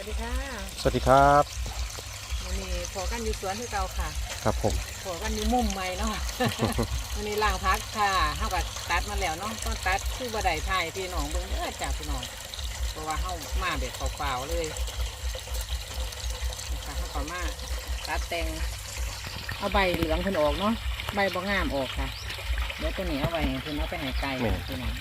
วัสดีค่ะสวัสดีครับวันนี้พอกันอยู่สวนที่เก่าค่ะครับผมพอกันอยู่มุมใหม่เนาะวันนี้ล่างพักค่ะเฮากับตัดมาแล้วเนาะต้นตัดคือบ่ได้ถ่ายพี่น้องเบิ่งเด้อจ้าพี่น้องเพราะว่าเฮามาแบบเปล่าๆเลยนะคะเฮาก็มาตัดแต่งเอาใบเหลืองเพิ่นออกเนาะใบบ่งามออกค่ะเดี๋ยวตัวนี้เอาไว้ให้เพิ่นเอาไปให้ไก่พี่น้อง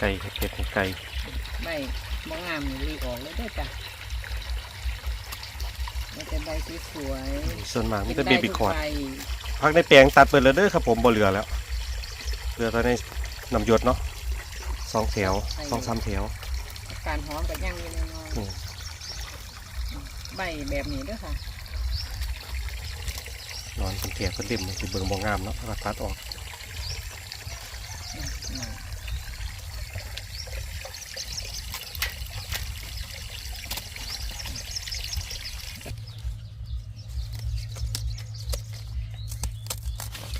ไก่เห็ดเป็ดไก่ใบ บ่งามนี่รีออกเลยเด้อจ้ะมันจะใบสวยๆส่วนมากมีแต่ป็เบนบี้ไทุกคอร์ดใบ พักในแปลงตัดเปิดแล้วเด้อครับผมบ่เหลือแล้วเหลือแต่ในนำหยดเนาะสองแถวสองสามแถวการหอมกับย่างอยืนนอนอืม ใบแบบนี้เด้วยค่ะนอนเป็นแถวเป็นริมมันสิเบิ่งบ่งามเนาะแล้วก็ตัดออก อืม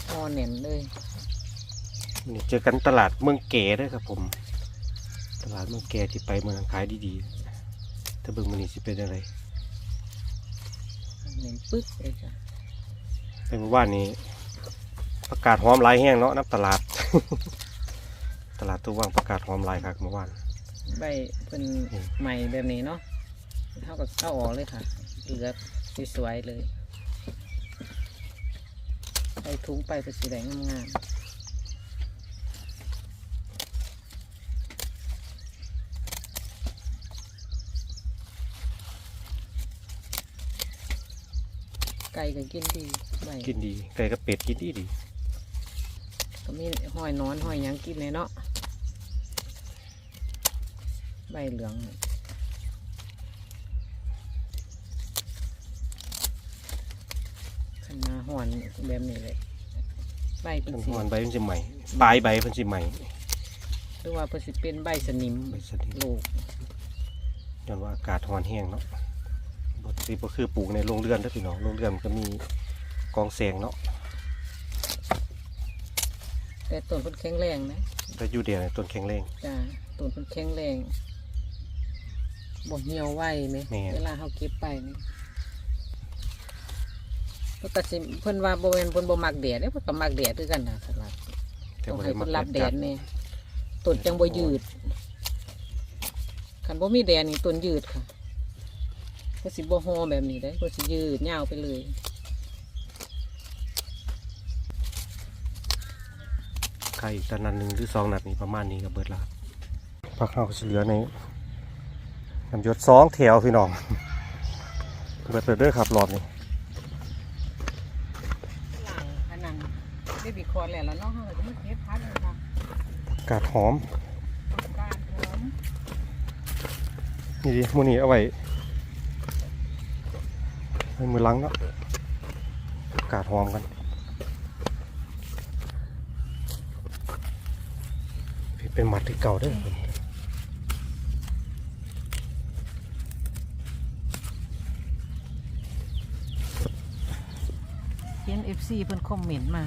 พอเน่นเลย นี่ เจอกันตลาดเมืองแก่เด้อครับผม ตลาดเมืองแก่ที่ไปเมืองขายดีๆถ้าเบิ่งมันนี่สิเป็นอะไรเน่นปึ๊กเลยจ้ะไปเมื่อวานนี้ประกาศหอมหลายแห้งเนาะนับตลาด ตลาดตัวว่างประกาศหอมหลายครับเมื่อวานใบเป็นอืมใหม่แบบนี้เนาะเท่ากับเอาออกเลยค่ะเหลือสวยๆเลยใส่ถุงไปเป็นสีแดงงามๆ ไก่ก็กินดีใบกินดี ไก่กับเป็ดกินดีดี ก็มีห้อยนอนห้อยหยังกินเลยเนาะใบเหลืองน่ะขนาห่อนแบบนี้เลยใบเป็นมันสีหอนใบมันจะใหม่ปลายใบมันจะใหม่หรือว่าเพื่อสิเป็นใบสนิมใบสนิทลูกย้อนว่าอากาศหอนแห้งเนาะปก ติก็คือปลูกในโรงเรือนเด้อพี่น้องโรงเรือนมันก็มีกองแสงเนาะแต่ต้นเพิ่นแข็งแรงนะแต่อยู่เดียวในต้นแข็งแรง จ้าต้นเพิ่นแข็งแรงบ่เหี่ยวไวไหมแม่น เวลาเฮาเก็บไปนี่เพิ่นก็สิเพิ่นว่าบ่แม่นเพิ่นบ่มักแดดเด้เพิ่นก็มักแดดคือกันนะสลัดแต่ต้องบ่ให้ได้เพิ่มานรับแดจัดแน่ต้นจังบ่ยืดคันบ่มีแดดนี่ต้นยืดค่ะ ก็สิบ่ฮอแบบนี้ได้ก็สิยืดยาวไปเลยไข่ตะนันหนึ่งหรือสองนัดนี่ประมาณนี้ก็เบิดและพักเข้าก็สิเหลือในน้ำหยดสองแถวพี่น้องเบิดเลยเด้อครับรอบนี้หลังอันนั้นเบบี้คอร์นแล้วแล้วเนาะเฮาก็มาเก็บพักเลยค่ะอากาศหอมต้องการหอมนี่ดิมูนี่เอาไว้ ไว้มือลังเนาะอากาศหอมกันเป็นหมัดที่เก่าด้อเห็น FC เพิ่นคอมเมนต์มา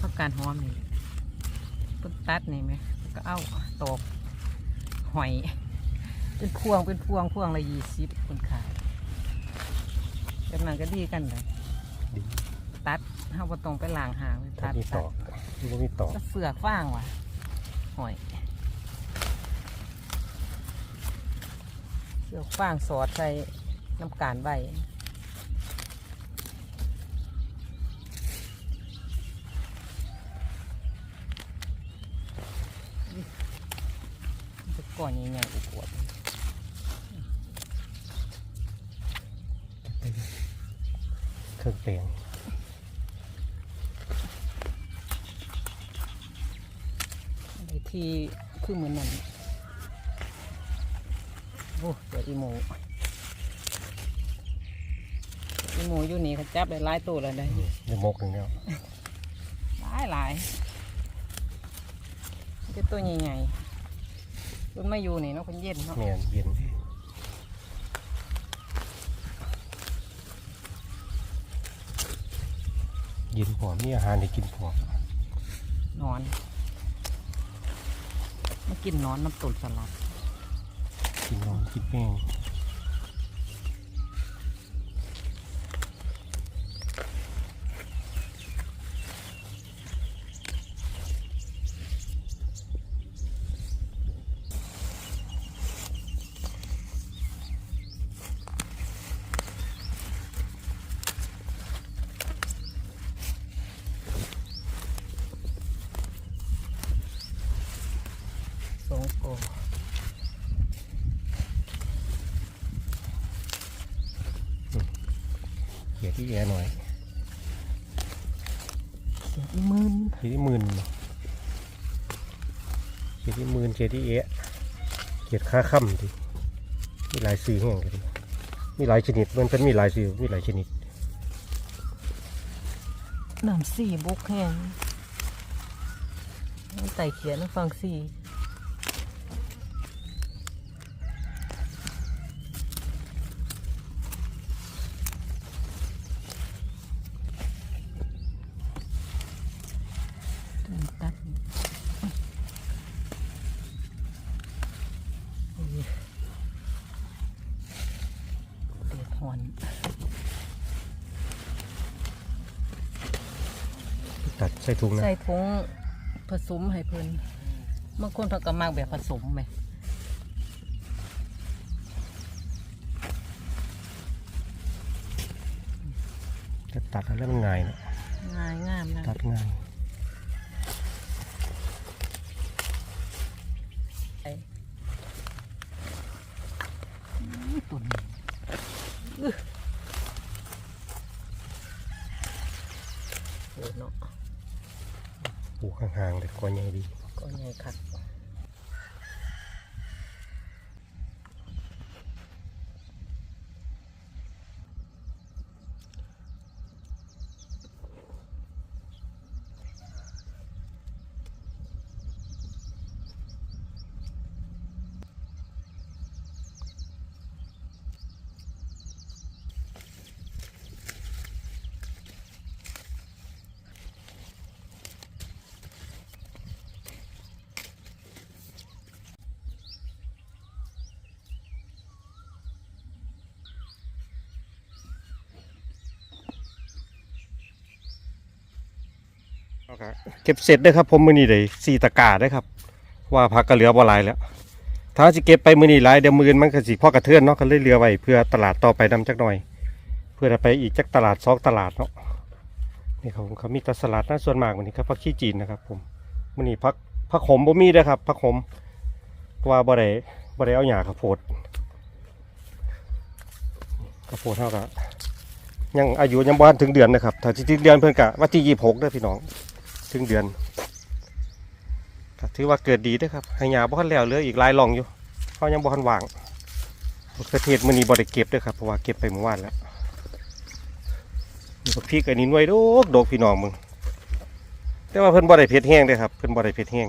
ต้องการหอมนี่เพิ่นตัดนี่ไหมก็เอาตอกหอย เป็นพวงเป็นพวงพวงละยี่สิบคนขาย แบบนั้นก็ดีกันเลยดีตัดเฮาบ่ต้องไปล้างหางเลยถ้าตัดมีตตัอดกที่ว่ามีตอกก็เฟือกฟางว่ะหอยเฟือกฟางสอดใส่น้ำกาลใบมันจะก่อนยังไงอุปวด เค รื่องแปลงไอ้ที่คือเหมือนนั่นโอ้เดี๋ยวอีโมอีโมอยู่นี่เขาจับได้หลายตัวแล้วได้ในมกหนึ่งแล้วหลายหลายเป็นตัวใหญ่ๆมันไม่อยู่นี่เนาะคนเย็นเนาะเมียนเย็น ย็นพอมีอาหารให้กินพอนอนมากินนอนน้ำตุ่นสลัด กินนอนกินแป้ง เขียที่แอหน่อยเสียอีหมื่นเขียที่หมื่นเขียที่หมื่นเขียที่แอะเขียค่าค่ำดิมีหลายสีแห่งกันดิมีหลายชนิดมันเป็นมีหลายสีมีหลายชนิดน้ำสี่บุกแห้งน้ำไต่เขียนน้ำฟังสี่ต้นตัดนี่เดือดหอน ตัดใส่ถุงนะใส่ถุงผสมให้เพิ่นบางคนเขาก็มักแบบผสมไหมจะตัดแล้วมันง่ายนะง่ายงามนะตัดง่ายตุ่นอื้อโอ้เนาะ ปลูกห่างๆเลยก็ใหญ่ดีก้อนใหญ่คัก เก็บเสร็จเด้ครับ ผมมือนี้ได้สี่ตะกร้าเด้ครับ ว่าพักก็เหลือบ่หลายแล้ว ถ้าสิเก็บไปมือนี้หลายเดี๋ยวมือนมันก็สิพ่อกระเทือนเนาะก็เลยเหลือไว้เพื่อตลาดต่อไปนำจักหน่อย เพื่อจะไปอีกจักตลาดสองตลาดเนาะนี่ครับผมเขามีตสลัดนะส่วนมากวันนี้ครับผักขี้จีนนะครับ ผมมื้อนี้ผักผักขมบ่มีเด้ครับผักขมว่าบ่ได้บ่ได้เอาหญ้าข้าวโพดข้าวโพดเท่ากับยังอายุยังบ่ทันถึงเดือนนะครับ ถ้าสิถึงเดือนเพิ่อนกะวันที่26เด้พี่น้อง ถึงเดือนก็ถือว่าเกิดดีเด้วยครับให้หญ้าบ่ทันแล้วเหลืออีกหลายหลองอยู่เขายังบ่ทันว่างมะเขือเทศมื้อนี้บ่ได้เก็บเด้อครับเพราะว่าเก็บไปเมื่อวานแล้วนี่บักพริกอันนี้หน่วยโดกโดกพี่น้องมึงแต่ว่าเพิ่นบ่ได้เผ็ดแห้งเด้อครับเพิ่นบ่ได้เผ็ดแห้ง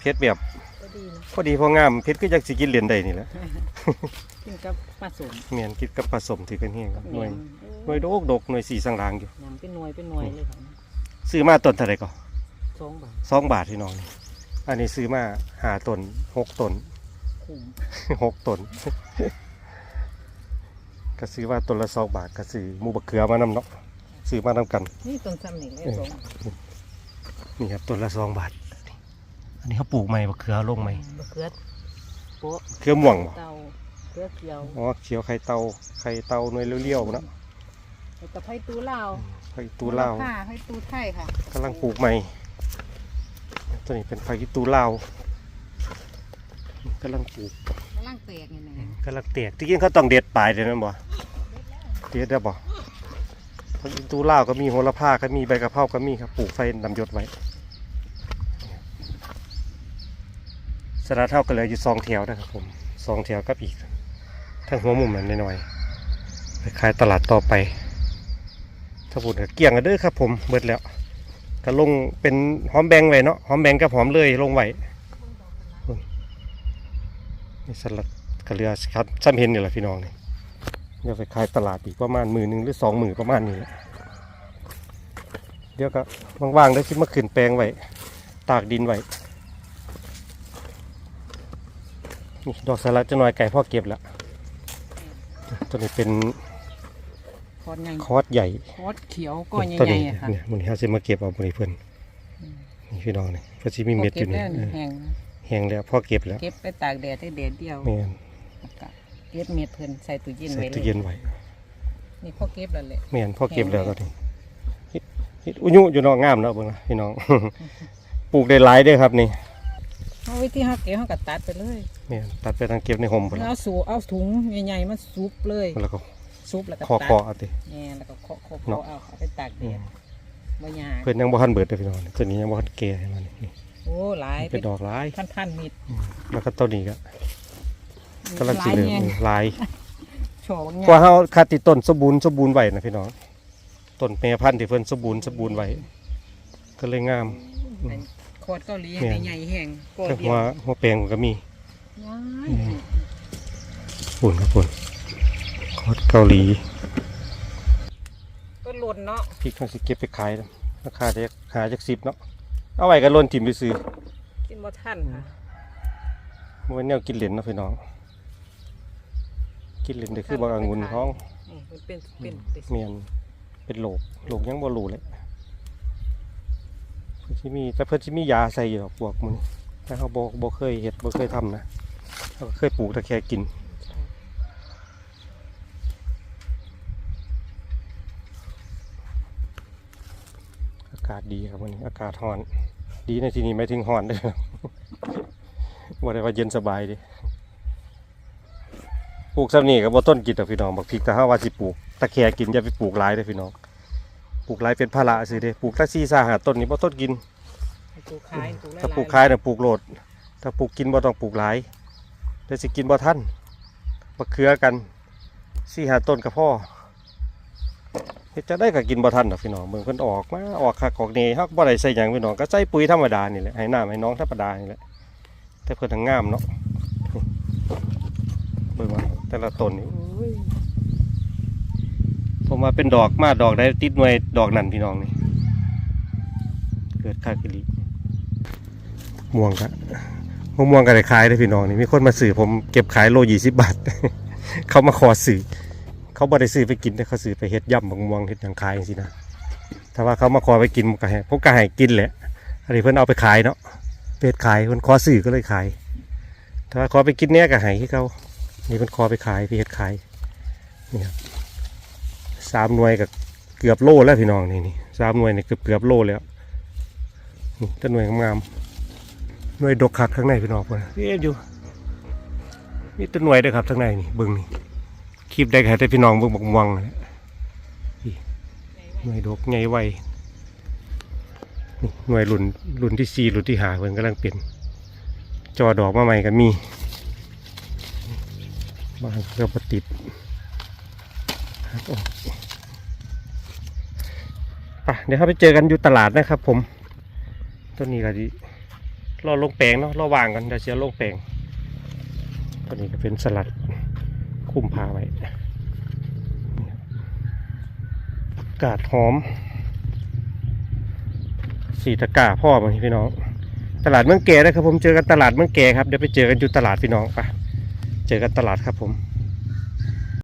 เผ็ดแบบก็ดีนะพอดีพองามเผ็ดคือจักสิกินเล่นได้นี่แหละกินกับผสมแม่นกินกับผสมถือกันแห้งครับหน่วยแหนหน่วยโดกโดกหน่วยสีสังลางอยู่ยำเป็นหน่วยเป็นหน่วยเลยครับ ซื้อมาต้นเท่าไหร่ก็สองบาทสองบาทพี่น้องนี่อันนี้ซื้อมาห้าต้นหกต้นคุ้มหกตนก็ซื้อว่าต้นละสองบาทก็ซื้อหมูบักเขือมานำเนาะซื้อมานำกัน นี่ต้นซ้ำนี่เลยสองนี่ครับต้นละสองบาท อันนี้เขาปลูกใหม่บักเขือลงใหม่มะเขือโป๊ะเขือม่วงบ่เตาเขือเขียวอ๋อเขียวไข่เตาไข่เตาหน่วยเลี้ยวๆเนาะแล้วก็ไผ่ตูลาว ไข่ตูลาวค่ะไผ่ตูไทยค่ะกำลังปลูกใหม่ ตัวนี้เป็นไข่ตูลาวกำลังปลูกกำลังแตกนี่นะกำลังแตกที่จริงเขาต้องเด็ดปลายเดี๋ยวนั้นบ่เด็ดได้บ่ไข่ตูลาวก็มีโหระพาก็มีใบกะเพราก็มีครับปลูกไฟนำยศไว้สระเท่ากันเลยอยู่สองแถวนะครับผมสองแถวกับอีกทั้งหัวมุมนั่นน้อยๆไปขายตลาดต่อไป ถ้าพูดเกี่ยงกันเด้อครับ ผมเบิดแล้วก็ลงเป็นหอมแบงไว้เนาะหอมแบงกับหอมเลยลงไว้นี่สลัดกระเรือครับซ้ำเห็นนี่แหละพี่น้องนี่เดี๋ยวไปขายตลาดอีกประมาณหมื่นหนึ่งหรือสองหมื่นประมาณนี้แหละเดี๋ยวก็ว่างๆได้คิดมาขึ้นแปลงไว้ตากดินไว้ดอกสลัดจะน้อยไก่พ่อเก็บแล้วตัวนี้เป็น อดใหญ่คอร์สใหญ่คอดเขียวก็ใหตัวญ่นี้ๆอะค่ะเนี่ยมันเขาจะมาเก็บเอาบริเพื่อนนี่พี่น้องนี่เพื่อที่มีเม็ดอยู่นี่พก็บแล้วแห้งแห้งแล้วพ่อเก็บแล้วเก็บไปตากแดดได้แดดเดียวแม่นแล้วก็เก็บเม็ดเพิ่นใส่ตู้เย็นใส่ไว้เลตู้ยเย็นไว้นี่พ่อเก็บแล้วแหละแม่นพ่อเก็บแล้วตัวนี้เฮ็ดเฮ็ดอุยุอยู่เนอกงามแล้วเบิ่งนะพี่น้องปลูกได้หลายเด้อครับนี่เอาไว้ที่เฮาเก็บเฮาก็ตัดไปเลยแม่นตัดไปทางเก็บในห่มพุ่นแล้วเอาสูเอาถุงใหญ่ๆมาซุปเลยแล้วก็ ซุปแล้วก็คอตัคอดเอาติแน่แล้วก็เคาะเคาะเนาะเคาะเอาเอาไปตากแดดบ่ยากเพิ่นยังบ่ทันเบิดเด้อพี่น้องตัวนี้ยังบ่ทันแก่ให้มันนี่โอ้หลายเป็นดอกหลายพันพันๆมิดแล้วก็ต้นนี้ก็กำลังสิเหลืองหลายแยงหลายโชว์บางกว่าเฮาคาติต้นสมบูรณ์สมบูรณ์ไว้นะพี่น้องต้นแม่พันธุ์ที่เพิ่นสมบูรณ์สมบูรณ์ไว้ก็เลยงามโคตรเกาหลีแม่นใหญ่ๆแห้งโกแต่เดีหัยววหัวแปลงก็มีว้ายปุ่นครับปุ่น คอดเกาหลีก็หล่นเนาะพริกเขาสิเก็บไปขายนะราคาจะหาจากสิบเนาะเอาไว้กันล้นถิ่มไปซื้อกินบ่ทันค่ะมันเป็นแนวกินเหรียญนาะพี่น้อง กินเหรียญได้คือบางองุ่นท้องอืมมันเป็นเป็นเมียนเป็นโหลกโหลกยังบ่รู้เลยเพิ่นสิมีแต่เพิ่นสิมียาใส่อยู่ดอกพวกมันแต่เขาบ่บ่เคยเฮ็ดบ่เคยทำนะเขาก็เคยปลูกแต่แค่กิน อากาศดีครับวันนี้อากาศร้อน ดีในที่นี้ไม่ถึงร้อนเด้อบ่ได้ว่าเย็นสบายเดิปลูกซ้ำนี่ก็บ่ต้นกินดอกพี่น้องบักพริกแต่ถ้าว่าสิปลูกตะแคกินอย่าไปปลูกหลายเด้อพี่น้องปลูกหลายเป็นภาระซื่อเด้ปลูกแค่4 5 5ต้นนี่บ่ต้นกินปลูกขายปลูกหลายๆถ้าปลูกขายน่ะปลูกโลด ถ้าปลูกกินบ่ต้องปลูกหลายเดี๋ยวสิกินบ่ทันบักเขือกัน4 5ต้นก็พอเฮ็ดจะได้ก็กินบ่ทันดอกพี่น้องเบิ่งเพิ่นออกมาออกคักออกแหน่ฮาก็บ่ได้ใส่หยังพี่น้องก็ใส่ปุ๋ยธรรมดานี่แหละให้น้ำให้น้องธรรมดานี่แหละแต่เพิ่นทั้งงามเนาะเบิ่งว่าแต่ละต้นนี่ผมว่าเป็นดอกมาดอกได้ติดหน่วยดอกนั่นพี่น้องนี่เกิดคักอีหลีม่วงกะมะม่วงก็ได้ขายได้พี่น้องนี่มีคนมาซื้อผมเก็บขายโล20บบาท เขามาขอซื้อ เขาบ่ได้ซื้อไปกินแต่เขาซื้อไปเฮ็ดยำมะม่วงเฮ็ดหยังขายจังซี่นะถ้าว่าเขามาขอไปกินผมก็ให้ผมก็ให้กินแหละอันนี้เพิ่นเอาไปขายเนาะไปเฮ็ดขายเพิ่นขอซื้อก็เลยขาย ถ้าว่าขอไปกินเนี้ยก็ให้คือเขานี่เพิ่นขอไปขายไปเฮ็ดขายนี่ครับสามหน่วยกับเกือบโลแล้วพี่น้องนี่นี่สามหน่วยนี่เกือบเกือบโลแล้วนี่ต้นหน่วยงามๆหน่วยดกคักข้างในพี่น้องเพิ่นเอ๊ะอยู่มีต้นหน่วยเด้วยครับข้างในนี่เบิ่งนี่ค ลิปได้ค่แต่พี่น้องเบิ่งบักม่วงนั่นแหน่วยดกใหญ่ไวนี่หน่วยรุ่นรุ่นที่สี่รุ่นที่หาเพิ่นกำลังเป็นจอดอกมาใหม่ก็มีบางก็ปติดหักออกไปเดี๋ยวเราไปเจอกันอยู่ตลาดนะครับผมต้นนี้ก็ดีรอลงแปลงเนาะรอวางกันเดี๋ยวเสียลงแปลงต้นนี้ก็เป็นสลัด คุ้มพาไว้นี่ครับอากาดหอม สีตะกาพ่อมาพี่น้อง ตลาดเมืองแก่นะครับผมเจอกันตลาดเมืองแก่ครับเดี๋ยวไปเจอกันอยู่ตลาดพี่น้องไปเจอกันตลาดครับผม